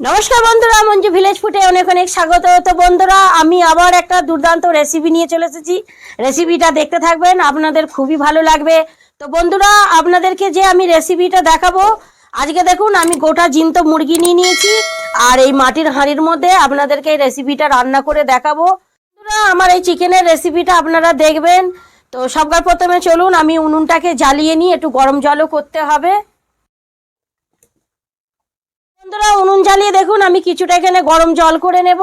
নমস্কার বন্ধুরা, মঞ্জু ভিলেজ ফুটে অনেক অনেক স্বাগত। তো বন্ধুরা, আমি আবার একটা দুর্দান্ত রেসিপি নিয়ে চলে এসেছি। রেসিপিটা দেখতে থাকবেন, আপনাদের খুবই ভালো লাগবে। তো বন্ধুরা, আপনাদেরকে যে আমি রেসিপিটা দেখাবো, আজকে দেখুন আমি গোটা জিন্ত মুরগি নিয়ে নিয়েছি, আর এই মাটির হাঁড়ির মধ্যে আপনাদেরকে এই রেসিপিটা রান্না করে দেখাবো। বন্ধুরা, আমার এই চিকেনের রেসিপিটা আপনারা দেখবেন। তো সবকার প্রথমে চলুন, আমি উনুনটাকে জ্বালিয়ে নিই, একটু গরম জলও করতে হবে। বন্ধুরা উনুন জ্বালিয়ে দেখুন আমি কিছুটা এখানে গরম জল করে নেব।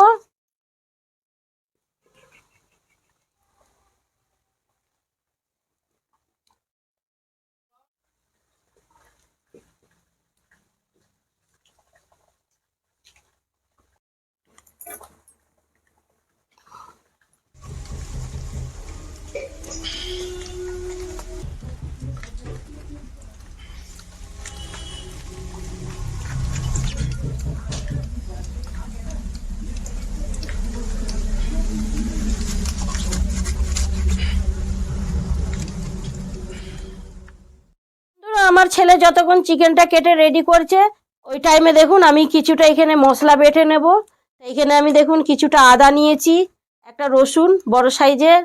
ছেলে যতক্ষণ চিকেনটা কেটে রেডি করছে, ওই টাইমে দেখুন আমি কিছুটা এখানে মশলা বেটে নেব। এখানে আমি দেখুন কিছুটা আদা নিয়েছি, একটা রসুন বড় সাইজের,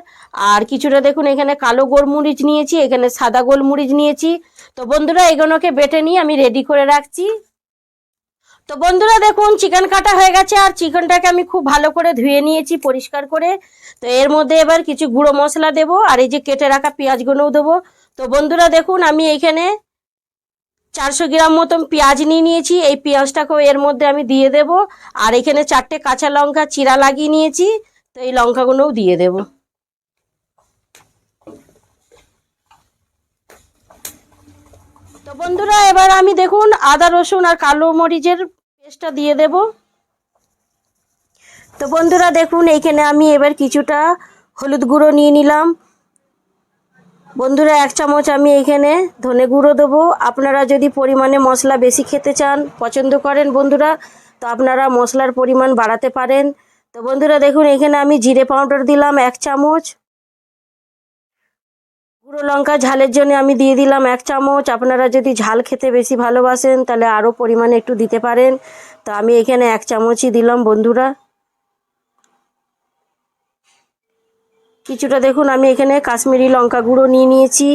আর কিছুটা দেখুন এখানে কালো গোলমরিচ নিয়েছি, এখানে সাদা গোলমরিচ নিয়েছি। তো বন্ধুরা, এগুলোকে বেটে নিয়ে আমি রেডি করে রাখছি। তো বন্ধুরা, দেখুন চিকেন কাটা হয়ে গেছে, আর চিকেনটাকে আমি খুব ভালো করে ধুয়ে নিয়েছি পরিষ্কার করে। তো এর মধ্যে এবার কিছু গুঁড়ো মশলা দেবো, আর এই যে কেটে রাখা পেঁয়াজগুলোও দেবো। তো বন্ধুরা, দেখুন আমি এইখানে চারশো গ্রাম মতন পেঁয়াজ নিয়ে নিয়েছি। এই পেঁয়াজটাকেও এর মধ্যে আমি দিয়ে দেব। আর এখানে চারটে কাঁচা লঙ্কা চিরা লাগিয়ে নিয়েছি। তো এই লঙ্কাগুলোও দিয়ে দেব। তো বন্ধুরা, এবার আমি দেখুন আদা, রসুন আর কালো মরিচের পেস্টটা দিয়ে দেব। তো বন্ধুরা, দেখুন এইখানে আমি এবার কিছুটা হলুদ গুঁড়ো নিয়ে নিলাম। বন্ধুরা, এক চামচ আমি এখানে ধনে গুঁড়ো দেবো। আপনারা যদি পরিমাণে মশলা বেশি খেতে চান, পছন্দ করেন বন্ধুরা, তো আপনারা মশলার পরিমাণ বাড়াতে পারেন। তো বন্ধুরা, দেখুন, এখানে আমি জিরে পাউডার দিলাম এক চামচ। গুঁড়ো লঙ্কা ঝালের জন্য আমি দিয়ে দিলাম এক চামচ। আপনারা যদি ঝাল খেতে বেশি ভালোবাসেন, তাহলে আরও পরিমাণে একটু দিতে পারেন। তো আমি এখানে এক চামচই দিলাম বন্ধুরা। কিছুটা দেখুন, আমি এখানে কাশ্মীরি লঙ্কা গুঁড়ো নিয়ে নিয়েছি,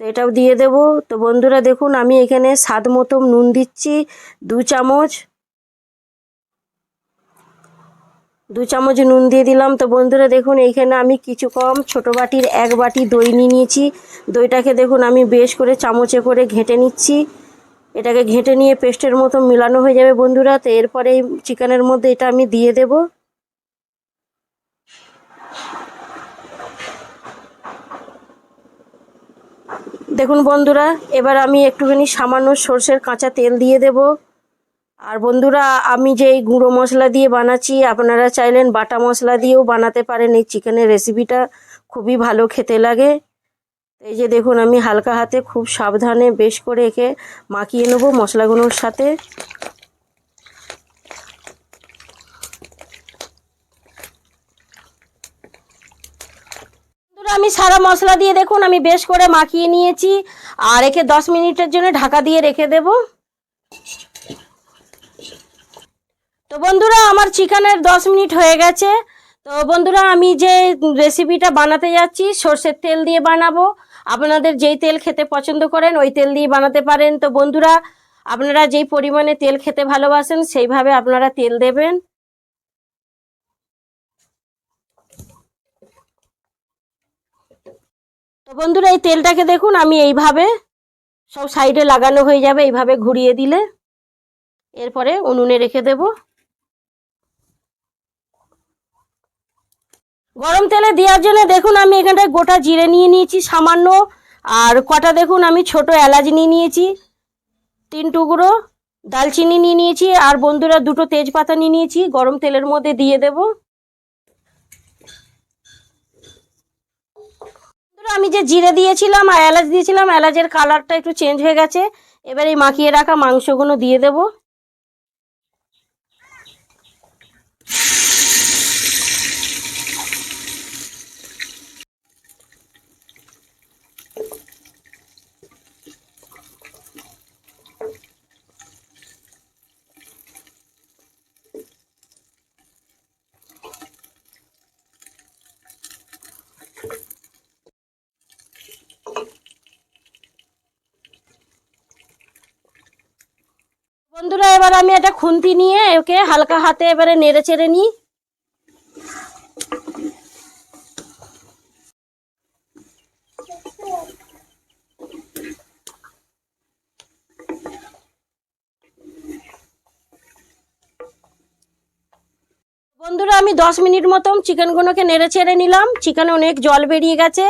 তো এটাও দিয়ে দেব। তো বন্ধুরা দেখুন, আমি এখানে স্বাদ মতো নুন দিচ্ছি, দু চামচ। দু চামচ নুন দিয়ে দিলাম। তো বন্ধুরা দেখুন এইখানে আমি কিছু কম ছোটো বাটির এক বাটি দই নিয়ে নিয়েছি। দইটাকে দেখুন, আমি বেশ করে চামচে করে ঘেঁটে নিচ্ছি। এটাকে ঘেঁটে নিয়ে পেস্টের মতো মিলানো হয়ে যাবে বন্ধুরা। তো এরপরে এই চিকেনের মধ্যে এটা আমি দিয়ে দেবো। দেখুন বন্ধুরা, এবার আমি একটুখানি সামান্য সর্ষের কাঁচা তেল দিয়ে দেব। আর বন্ধুরা, আমি যে এই গুঁড়ো মশলা দিয়ে বানাচ্ছি, আপনারা চাইলেন বাটা মশলা দিয়েও বানাতে পারেন এই চিকেনের রেসিপিটা, খুবই ভালো খেতে লাগে। এই যে দেখুন, আমি হালকা হাতে খুব সাবধানে বেশ করে একে মাখিয়ে নেব মশলাগুলোর সাথে। আমি সারা মশলা দিয়ে দেখুন, আমি বেশ করে মাখিয়ে নিয়েছি। আর একে দশ মিনিটের জন্য ঢাকা দিয়ে রেখে দেব। তো বন্ধুরা, আমার চিকেনের দশ মিনিট হয়ে গেছে। তো বন্ধুরা, আমি যে রেসিপিটা বানাতে যাচ্ছি, সর্ষের তেল দিয়ে বানাবো। আপনাদের যেই তেল খেতে পছন্দ করেন, ওই তেল দিয়ে বানাতে পারেন। তো বন্ধুরা, আপনারা যেই পরিমাণে তেল খেতে ভালোবাসেন, সেইভাবে আপনারা তেল দেবেন। তো বন্ধুরা, এই তেলটাকে দেখুন, আমি এইভাবে সব সাইডে লাগানো হয়ে যাবে, এইভাবে ঘুরিয়ে দিলে। এরপরে উনুনে রেখে দেব। গরম তেলে দেওয়ার জন্য দেখুন, আমি এখানটায় গোটা জিরে নিয়ে নিয়েছি সামান্য, আর কটা দেখুন, আমি ছোট এলাচ নিয়ে নিয়েছি, তিন টুকরো দালচিনি নিয়ে নিয়েছি, আর বন্ধুরা দুটো তেজপাতা নিয়ে নিয়েছি, গরম তেলের মধ্যে দিয়ে দেবো। আমি যে জিরে দিয়েছিলাম আর এলাচ দিয়েছিলাম, এলাচের কালারটা একটু চেঞ্জ হয়ে গেছে। এবার এই মাখিয়ে রাখা মাংসগুলো দিয়ে দেব বন্ধুরা এবার আমি একটা খুন্তি নিয়ে ওকে হালকা হাতে এবারে নেড়ে চেড়ে নিই। বন্ধুরা, আমি দশ মিনিট মতন চিকেনগুলোকে নেড়ে ছেড়ে নিলাম। চিকেনে অনেক জল বেরিয়ে গেছে।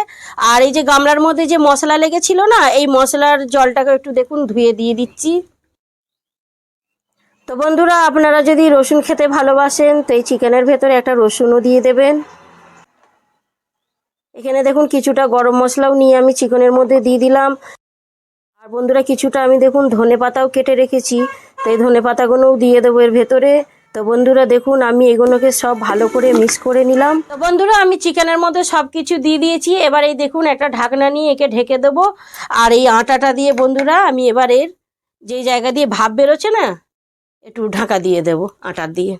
আর এই যে গামলার মধ্যে যে মশলা লেগেছিল না, এই মশলার জলটাকে একটু দেখুন ধুয়ে দিয়ে দিচ্ছি। তো বন্ধুরা, আপনারা যদি রসুন খেতে ভালোবাসেন, তো এই চিকেনের ভেতরে একটা রসুনও দিয়ে দেবেন। এখানে দেখুন, কিছুটা গরম মশলাও নিয়ে আমি চিকেনের মধ্যে দিয়ে দিলাম। আর বন্ধুরা, কিছুটা আমি দেখুন, ধনে পাতাও কেটে রেখেছি। তো এই ধনে পাতাগুলোও দিয়ে দেবো এর ভেতরে। তো বন্ধুরা, দেখুন, আমি এগুলোকে সব ভালো করে মিক্স করে নিলাম। তো বন্ধুরা, আমি চিকেনের মধ্যে সব কিছু দিয়ে দিয়েছি। এবার এই দেখুন, একটা ঢাকনা নিয়ে একে ঢেকে দেবো। আর এই আটাটা দিয়ে বন্ধুরা, আমি এবার এর যেই জায়গা দিয়ে ভাব বেরোচ্ছে না একটু ঢাকা দিয়ে দেব আটা দিয়ে।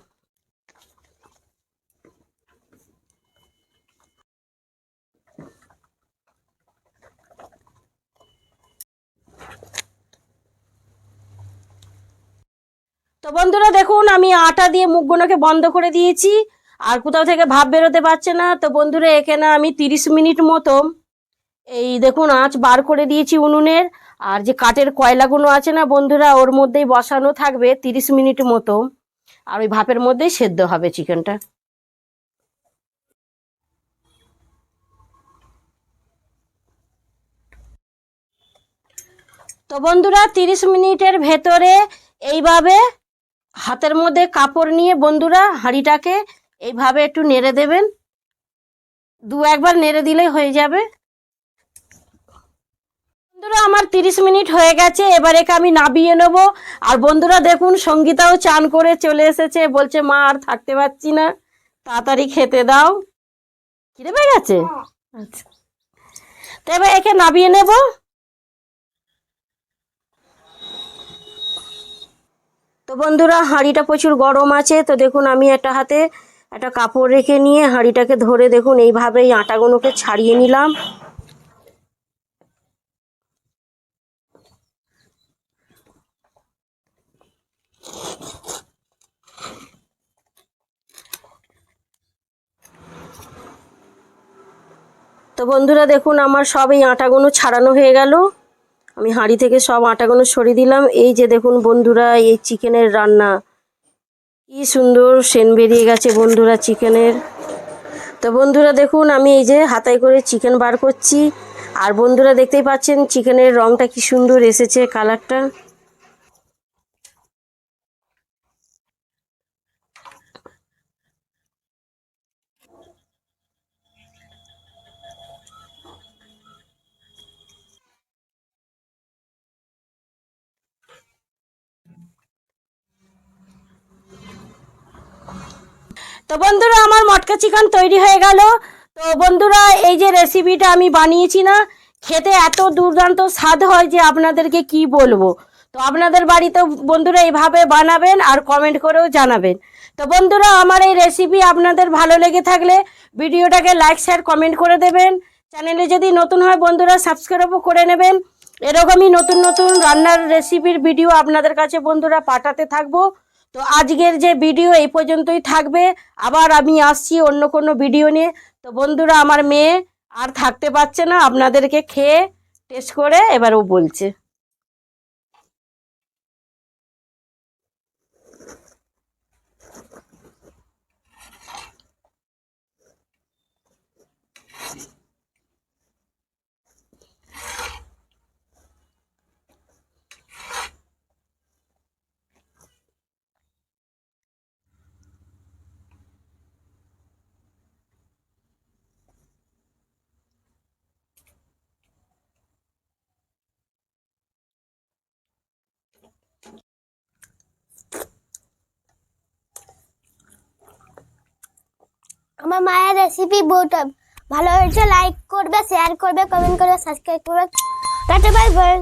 তো বন্ধুরা দেখুন, আমি আটা দিয়ে মুখগুলোকে বন্ধ করে দিয়েছি, আর কোথাও থেকে ভাব বেরোতে পারছে না। তো বন্ধুরা, এখানে আমি তিরিশ মিনিট মতো এই দেখুন, আঁচ বার করে দিয়েছি উনুনের। আর যে কাঠের কয়লাগুলো আছে না বন্ধুরা, ওর মধ্যেই বসানো থাকবে তিরিশ মিনিট মতো। আর ওই ভাপের মধ্যেই সেদ্ধ হবে চিকেনটা। তো বন্ধুরা, তিরিশ মিনিটের ভেতরে এইভাবে হাতের মধ্যে কাপড় নিয়ে বন্ধুরা হাঁড়িটাকে এইভাবে একটু নেড়ে দেবেন। দু একবার নেড়ে দিলেই হয়ে যাবে। আমার তিরিশ মিনিট হয়ে গেছে, এবার একে আমি নাবিয়ে নেব। আর বন্ধুরা দেখুন, সঙ্গীতাও চান করে চলে এসেছে, বলছে, মা, আর থাকতে পারছি না। তাড়াতাড়ি খেতে দাও। খিদে পেয়ে গেছে? আচ্ছা। তো এবার একে নাবিয়ে নেব। তো বন্ধুরা, হাঁড়িটা প্রচুর গরম আছে, তো দেখুন, আমি একটা হাতে একটা কাপড় রেখে নিয়ে হাঁড়িটাকে ধরে দেখুন, এইভাবেই আটাগুলোকে ছাড়িয়ে নিলাম। তো বন্ধুরা দেখুন, আমার সব এই আটাগুলো ছাড়ানো হয়ে গেল। আমি হাঁড়ি থেকে সব আটাগুলো সরিয়ে দিলাম। এই যে দেখুন বন্ধুরা, এই চিকেনের রান্না। কি সুন্দর সেন বেরিয়ে গেছে বন্ধুরা চিকেনের। তো বন্ধুরা দেখুন, আমি এই যে হাতায় করে চিকেন বার করছি। আর বন্ধুরা দেখতেই পাচ্ছেন, চিকেনের রংটা কি সুন্দর এসেছে, কালারটা। তো বন্ধুরা, আমার মটকা চিকেন তৈরি হয়ে গেল। তো বন্ধুরা, এই যে রেসিপিটা আমি বানিয়েছি না, খেতে এত দুর্দান্ত স্বাদ হয় যে আপনাদেরকে কি বলব। তো আপনাদের বাড়িতে বন্ধুরা এইভাবে বানাবেন আর কমেন্ট করেও জানাবেন। তো বন্ধুরা, আমার এই রেসিপি আপনাদের ভালো লেগে থাকলে ভিডিওটাকে লাইক শেয়ার কমেন্ট করে দেবেন। চ্যানেলে যদি নতুন হয় বন্ধুরা সাবস্ক্রাইবও করে নেবেন। এরকমই নতুন নতুন রান্নার রেসিপির ভিডিও আপনাদের কাছে বন্ধুরা পাঠাতে থাকব। তো আজকের যে ভিডিও এই পর্যন্তই থাকবে। আবার আমি আসছি অন্য কোনো ভিডিও নিয়ে। তো বন্ধুরা, আমার মেয়ে আর থাকতে পারছে না। আপনাদেরকে খেয়ে, টেস্ট করে এবার ও বলছে। আমার মায়ের রেসিপি বহুত ভালো হয়েছে। লাইক করবে শেয়ার করবে কমেন্ট করবে সাবস্ক্রাইব করবে। Tata bye bye